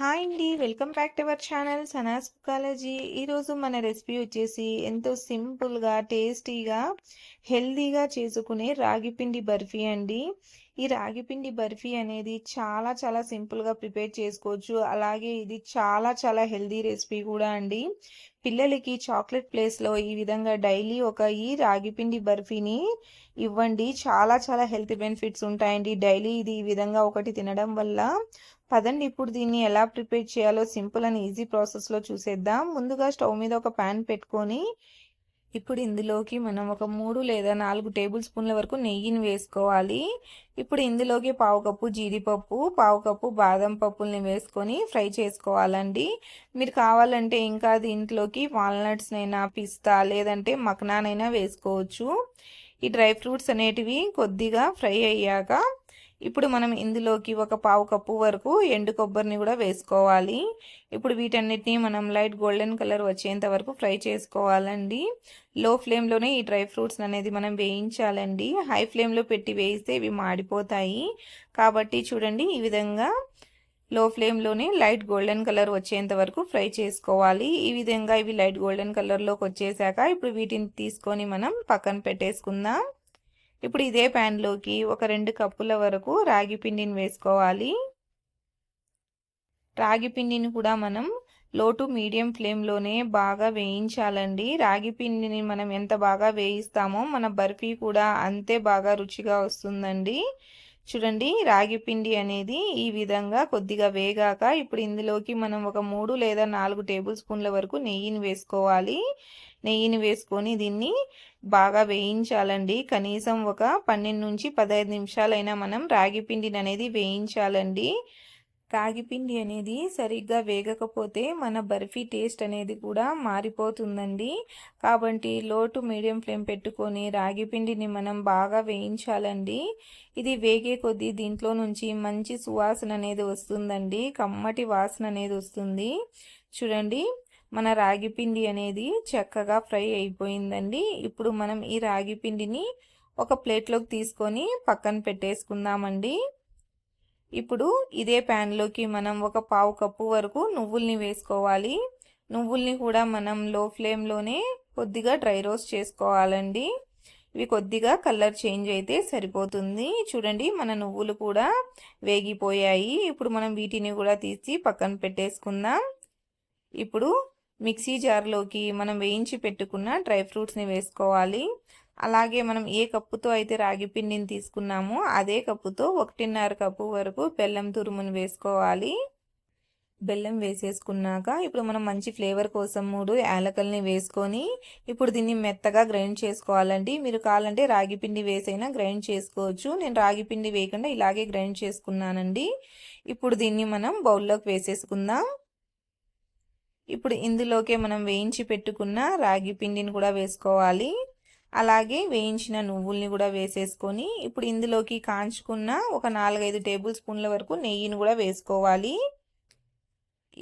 Hi అండి. Welcome back to our channel Sana's cookology ఈరోజు మన రెసిపీ వచ్చేసి ఎంతో సింపుల్గా టేస్టీగా హెల్దీగా చేసుకునే రాగి పిండి బర్ఫీ అండి. ఈ రాగి పిండి బర్ఫీ అనేది చాలా చాలా సింపుల్గా ప్రిపేర్ చేసుకోవచ్చు. అలాగే ఇది చాలా చాలా హెల్దీ రెసిపీ కూడా అండి. పిల్లలకి చాక్లెట్ ప్లేస్లో ఈ విధంగా డైలీ ఒక ఈ రాగి పిండి బర్ఫీని ఇవ్వండి. చాలా చాలా హెల్త్ బెనిఫిట్స్ ఉంటాయండి. డైలీ ఇది ఈ విధంగా ఒకటి తినడం వల్ల పదండి ఇప్పుడు దీన్ని ఎలా ప్రిపేర్ చేయాలో సింపుల్ అండ్ ఈజీ ప్రాసెస్లో చూసేద్దాం. ముందుగా స్టవ్ మీద ఒక ప్యాన్ పెట్టుకొని ఇప్పుడు ఇందులోకి మనం ఒక మూడు లేదా నాలుగు టేబుల్ స్పూన్ల వరకు నెయ్యిని వేసుకోవాలి. ఇప్పుడు ఇందులోకి పావు కప్పు జీడిపప్పు పావు కప్పు బాదం పప్పుల్ని వేసుకొని ఫ్రై చేసుకోవాలండి. మీరు కావాలంటే ఇంకా దీంట్లోకి వాల్నట్స్నైనా పిస్తా లేదంటే మక్నానైనా వేసుకోవచ్చు. ఈ డ్రై ఫ్రూట్స్ అనేటివి కొద్దిగా ఫ్రై అయ్యాక ఇప్పుడు మనం ఇందులోకి ఒక పావు కప్పు వరకు ఎండు కొబ్బరిని కూడా వేసుకోవాలి. ఇప్పుడు వీటన్నిటిని మనం లైట్ గోల్డెన్ కలర్ వచ్చేంత వరకు ఫ్రై చేసుకోవాలండి. లో ఫ్లేమ్లోనే ఈ డ్రై ఫ్రూట్స్ అనేది మనం వేయించాలండి. హై ఫ్లేమ్లో పెట్టి వేయిస్తే ఇవి మాడిపోతాయి. కాబట్టి చూడండి ఈ విధంగా లో ఫ్లేమ్లోనే లైట్ గోల్డెన్ కలర్ వచ్చేంత వరకు ఫ్రై చేసుకోవాలి. ఈ విధంగా ఇవి లైట్ గోల్డెన్ కలర్లోకి వచ్చేసాక ఇప్పుడు వీటిని తీసుకొని మనం పక్కన పెట్టేసుకుందాం. ఇప్పుడు ఇదే ప్యాన్లోకి ఒక రెండు కప్పుల వరకు రాగి పిండిని వేసుకోవాలి. రాగి పిండిని కూడా మనం లో టు మీడియం ఫ్లేమ్లోనే బాగా వేయించాలండి. రాగి పిండిని మనం ఎంత బాగా వేయిస్తామో మన బర్ఫీ కూడా అంతే బాగా రుచిగా వస్తుందండి. చూడండి రాగి పిండి అనేది ఈ విధంగా కొద్దిగా వేగాక ఇప్పుడు ఇందులోకి మనం ఒక మూడు లేదా నాలుగు టేబుల్ స్పూన్ల వరకు నెయ్యిని వేసుకోవాలి. నెయ్యిని వేసుకొని దీన్ని బాగా వేయించాలండి. కనీసం ఒక పన్నెండు నుంచి పదహైదు నిమిషాలైనా మనం రాగి పిండిని అనేది వేయించాలండి. రాగిపిండి అనేది సరిగ్గా వేగకపోతే మన బర్ఫీ టేస్ట్ అనేది కూడా మారిపోతుందండి. కాబట్టి లో టు మీడియం ఫ్లేమ్ పెట్టుకొని రాగిపిండిని మనం బాగా వేయించాలండి. ఇది వేగే కొద్దీ దీంట్లో నుంచి మంచి సువాసన అనేది వస్తుందండి. కమ్మటి వాసన అనేది వస్తుంది. చూడండి. మన రాగి పిండి అనేది చక్కగా ఫ్రై అయిపోయిందండి. ఇప్పుడు మనం ఈ రాగి పిండిని ఒక ప్లేట్లోకి తీసుకొని పక్కన పెట్టేసుకుందామండి. ఇప్పుడు ఇదే ప్యాన్లోకి మనం ఒక పావు కప్పు వరకు నువ్వుల్ని వేసుకోవాలి. నువ్వుల్ని కూడా మనం లో ఫ్లేమ్లోనే కొద్దిగా డ్రై రోస్ట్ చేసుకోవాలండి. ఇవి కొద్దిగా కలర్ చేంజ్ అయితే సరిపోతుంది. చూడండి మన నువ్వులు కూడా వేగిపోయాయి. ఇప్పుడు మనం వీటిని కూడా తీసి పక్కన పెట్టేసుకుందాం. ఇప్పుడు మిక్సీ జార్లోకి మనం వేయించి పెట్టుకున్న డ్రై ఫ్రూట్స్ని వేసుకోవాలి. అలాగే మనం ఏ కప్పుతో అయితే రాగి పిండిని తీసుకున్నామో అదే కప్పుతో ఒకటిన్నర కప్పు వరకు బెల్లం తురుమును వేసుకోవాలి. బెల్లం వేసేసుకున్నాక ఇప్పుడు మనం మంచి ఫ్లేవర్ కోసం మూడు యాలకల్ని వేసుకొని ఇప్పుడు దీన్ని మెత్తగా గ్రైండ్ చేసుకోవాలండి. మీరు కావాలంటే రాగి పిండి వేసైనా గ్రైండ్ చేసుకోవచ్చు. నేను రాగి పిండి వేయకుండా ఇలాగే గ్రైండ్ చేసుకున్నానండి. ఇప్పుడు దీన్ని మనం బౌల్లోకి వేసేసుకుందాం. ఇప్పుడు ఇందులోకే మనం వేయించి పెట్టుకున్న రాగి పిండిని కూడా వేసుకోవాలి. అలాగే వేయించిన నువ్వుల్ని కూడా వేసేసుకొని ఇప్పుడు ఇందులోకి కాంచుకున్న ఒక నాలుగైదు టేబుల్ స్పూన్ల వరకు నెయ్యిని కూడా వేసుకోవాలి.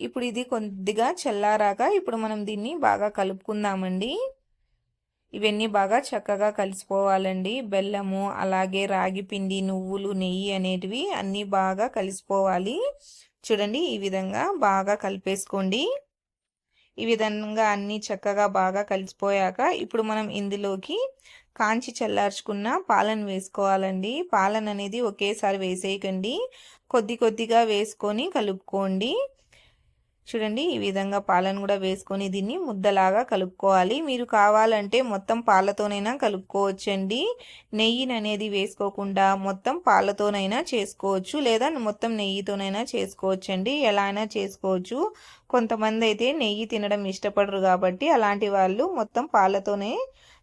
ఇప్పుడు ఇది కొద్దిగా చల్లారాక ఇప్పుడు మనం దీన్ని బాగా కలుపుకుందామండి. ఇవన్నీ బాగా చక్కగా కలిసిపోవాలండి. బెల్లము అలాగే రాగి పిండి నువ్వులు నెయ్యి అనేటివి అన్నీ బాగా కలిసిపోవాలి. చూడండి ఈ విధంగా బాగా కలిపేసుకోండి. ఈ విధంగా అన్నీ చక్కగా బాగా కలిసిపోయాక ఇప్పుడు మనం ఇందులోకి కాంచి చల్లార్చుకున్న పాలను వేసుకోవాలండి. పాలన అనేది ఒకేసారి వేసేయకండి. కొద్ది కొద్దిగా వేసుకొని కలుపుకోండి. చూడండి ఈ విధంగా పాలను కూడా వేసుకొని దీన్ని ముద్దలాగా కలుపుకోవాలి. మీరు కావాలంటే మొత్తం పాలతోనైనా కలుపుకోవచ్చండి. నెయ్యిని అనేది వేసుకోకుండా మొత్తం పాలతోనైనా చేసుకోవచ్చు లేదా మొత్తం నెయ్యితోనైనా చేసుకోవచ్చండి. ఎలా అయినా చేసుకోవచ్చు. కొంతమంది అయితే నెయ్యి తినడం ఇష్టపడరు కాబట్టి అలాంటి వాళ్ళు మొత్తం పాలతోనే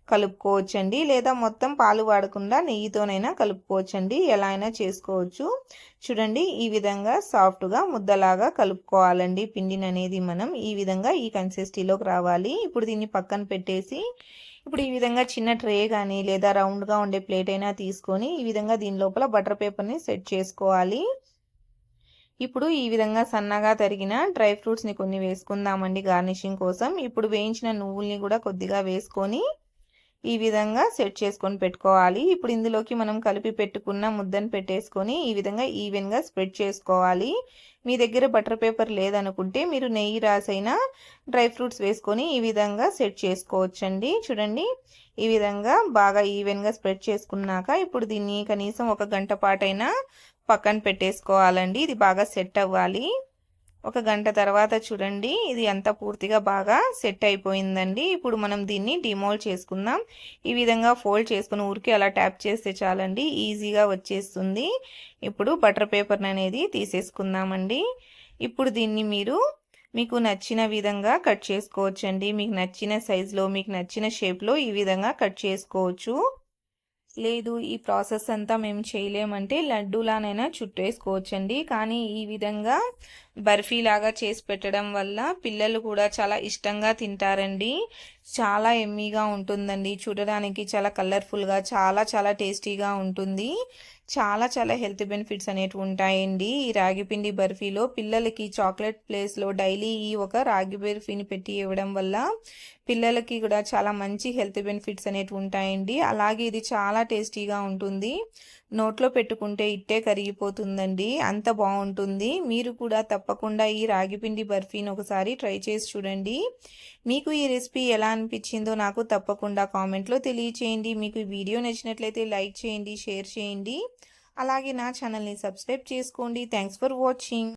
కలుపుకోవచ్చండి. లేదా మొత్తం పాలు వాడకుండా నెయ్యితోనైనా కలుపుకోవచ్చండి. ఎలా అయినా చేసుకోవచ్చు. చూడండి ఈ విధంగా సాఫ్ట్గా ముద్దలాగా కలుపుకోవాలండి. పిండిని అనేది మనం ఈ విధంగా ఈ కన్సిస్టీలోకి రావాలి. ఇప్పుడు దీన్ని పక్కన పెట్టేసి ఇప్పుడు ఈ విధంగా చిన్న ట్రే కానీ లేదా రౌండ్గా ఉండే ప్లేట్ అయినా తీసుకొని ఈ విధంగా దీని లోపల బటర్ పేపర్ని సెట్ చేసుకోవాలి. ఇప్పుడు ఈ విధంగా సన్నగా తరిగిన డ్రై ఫ్రూట్స్ని కొన్ని వేసుకుందామండి గార్నిషింగ్ కోసం. ఇప్పుడు వేయించిన నువ్వుల్ని కూడా కొద్దిగా వేసుకొని ఈ విధంగా సెట్ చేసుకొని పెట్టుకోవాలి. ఇప్పుడు ఇందులోకి మనం కలిపి పెట్టుకున్న ముద్దను పెట్టేసుకొని ఈ విధంగా ఈవెన్గా స్ప్రెడ్ చేసుకోవాలి. మీ దగ్గర బటర్ పేపర్ లేదనుకుంటే మీరు నెయ్యి రాసైన డ్రై ఫ్రూట్స్ వేసుకొని ఈ విధంగా సెట్ చేసుకోవచ్చండి. చూడండి ఈ విధంగా బాగా ఈవెన్గా స్ప్రెడ్ చేసుకున్నాక ఇప్పుడు దీన్ని కనీసం ఒక గంట పాటైనా పక్కన పెట్టేసుకోవాలండి. ఇది బాగా సెట్ అవ్వాలి. ఒక గంట తర్వాత చూడండి ఇది అంతా పూర్తిగా బాగా సెట్ అయిపోయిందండి. ఇప్పుడు మనం దీన్ని డిమోల్డ్ చేసుకుందాం. ఈ విధంగా ఫోల్డ్ చేసుకుని ఊరికి అలా ట్యాప్ చేస్తే చాలండి ఈజీగా వచ్చేస్తుంది. ఇప్పుడు బటర్ పేపర్ని అనేది తీసేసుకుందామండి. ఇప్పుడు దీన్ని మీరు మీకు నచ్చిన విధంగా కట్ చేసుకోవచ్చండి. మీకు నచ్చిన సైజులో మీకు నచ్చిన షేప్లో ఈ విధంగా కట్ చేసుకోవచ్చు. లేదు ఈ ప్రాసెస్ అంతా మేము చేయలేమంటే లడ్డూలానైనా చుట్టేసుకోవచ్చండి. కానీ ఈ విధంగా బర్ఫీ లాగా చేసి పెట్టడం వల్ల పిల్లలు కూడా చాలా ఇష్టంగా తింటారండి. చాలా ఎమ్మీగా ఉంటుందండి. చూడడానికి చాలా కలర్ఫుల్గా చాలా చాలా టేస్టీగా ఉంటుంది. చాలా చాలా హెల్త్ బెనిఫిట్స్ అనేవి ఉంటాయండి. ఈ రాగిపిండి బర్ఫీలో పిల్లలకి చాక్లెట్ ప్లేస్లో డైలీ ఈ ఒక రాగి బర్ఫీని పెట్టి ఇవ్వడం వల్ల పిల్లలకి కూడా చాలా మంచి హెల్త్ బెనిఫిట్స్ అనేవి ఉంటాయండి. అలాగే ఇది చాలా టేస్టీగా ఉంటుంది. నోట్లో పెట్టుకుంటే ఇట్టే కరిగిపోతుందండి. అంత బాగుంటుంది. మీరు కూడా తప్పకుండా ఈ రాగిపిండి బర్ఫీని ఒకసారి ట్రై చేసి చూడండి. మీకు ఈ రెసిపీ ఎలా అనిపించిందో నాకు తప్పకుండా కామెంట్లో తెలియచేయండి. మీకు ఈ వీడియో నచ్చినట్లయితే లైక్ చేయండి షేర్ చేయండి. అలాగే నా ఛానల్ని సబ్స్క్రైబ్ చేసుకోండి. Thanks for watching.